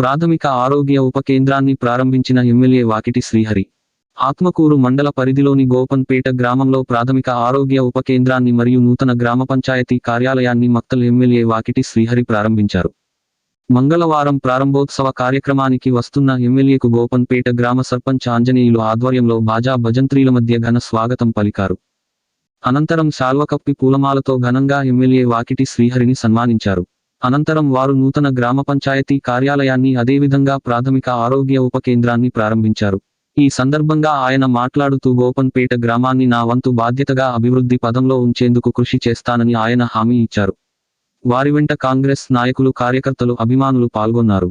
ప్రాథమిక ఆరోగ్య ఉప కేంద్రాన్ని ప్రారంభించిన ఎమ్మెల్యే వాకిటి శ్రీహరి. ఆత్మకూరు మండల పరిధిలోని గోపన్పేట గ్రామంలో ప్రాథమిక ఆరోగ్య ఉప కేంద్రాన్ని మరియు నూతన గ్రామ పంచాయతీ కార్యాలయాన్ని మక్తల్ ఎమ్మెల్యే వాకిటి శ్రీహరి ప్రారంభించారు. మంగళవారం ప్రారంభోత్సవ కార్యక్రమానికి వస్తున్న ఎమ్మెల్యేకు గోపన్పేట గ్రామ సర్పంచ్ ఆంజనేయులు ఆధ్వర్యంలో బాజా భజంత్రీల మధ్య ఘన స్వాగతం పలికారు. అనంతరం శాల్వకప్పి పూలమాలతో ఘనంగా ఎమ్మెల్యే వాకిటి శ్రీహరిని సన్మానించారు. అనంతరం వారు నూతన గ్రామ పంచాయతీ కార్యాలయాన్ని అదేవిధంగా ప్రాథమిక ఆరోగ్య ఉప కేంద్రాన్ని ప్రారంభించారు. ఈ సందర్భంగా ఆయన మాట్లాడుతూ గోపన్పేట గ్రామాన్ని నా వంతు బాధ్యతగా అభివృద్ధి పదంలో ఉంచేందుకు కృషి చేస్తానని ఆయన హామీ ఇచ్చారు. వారి వెంట కాంగ్రెస్ నాయకులు కార్యకర్తలు అభిమానులు పాల్గొన్నారు.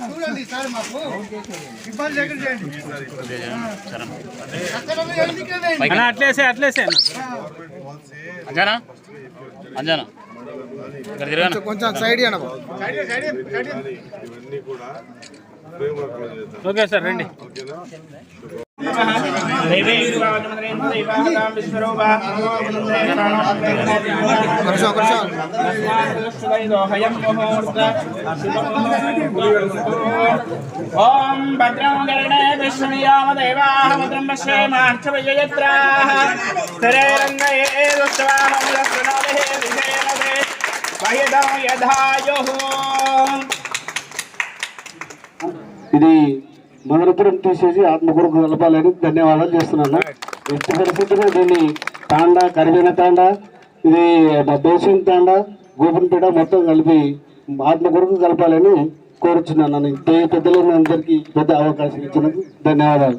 చూడండి సార్ మాకు. ఇబ్బంది ఎక్కడ చేయండి. అన్న అట్లేసే అట్లేసే అంజనా? అంజనా? కొంచెం సైడ్ ఓకే సార్ రండి. कर्षो कर्षो ॐ भद्रं गरुणे विष्णुयामदेवाः भद्रं पश्ये मार्चवयत्राः स्थिरैरङ्गये दुष्टवाममुलकृणोभिः विधेनदे वयदं यधायुः। ఇది మొదలపురం తీసేసి ఆత్మకూరకు కలపాలని ధన్యవాదాలు చేస్తున్నాను. ఎట్టి పరిస్థితుల్లో దీన్ని తాండా కరివేన తాండా ఇది బేసింగ్ తాండా గోపన్పేట మొత్తం కలిపి ఆత్మకూరకు కలపాలని కోరుచున్నాను. పెద్దలందరికీ పెద్ద అవకాశం ఇచ్చినందుకు ధన్యవాదాలు.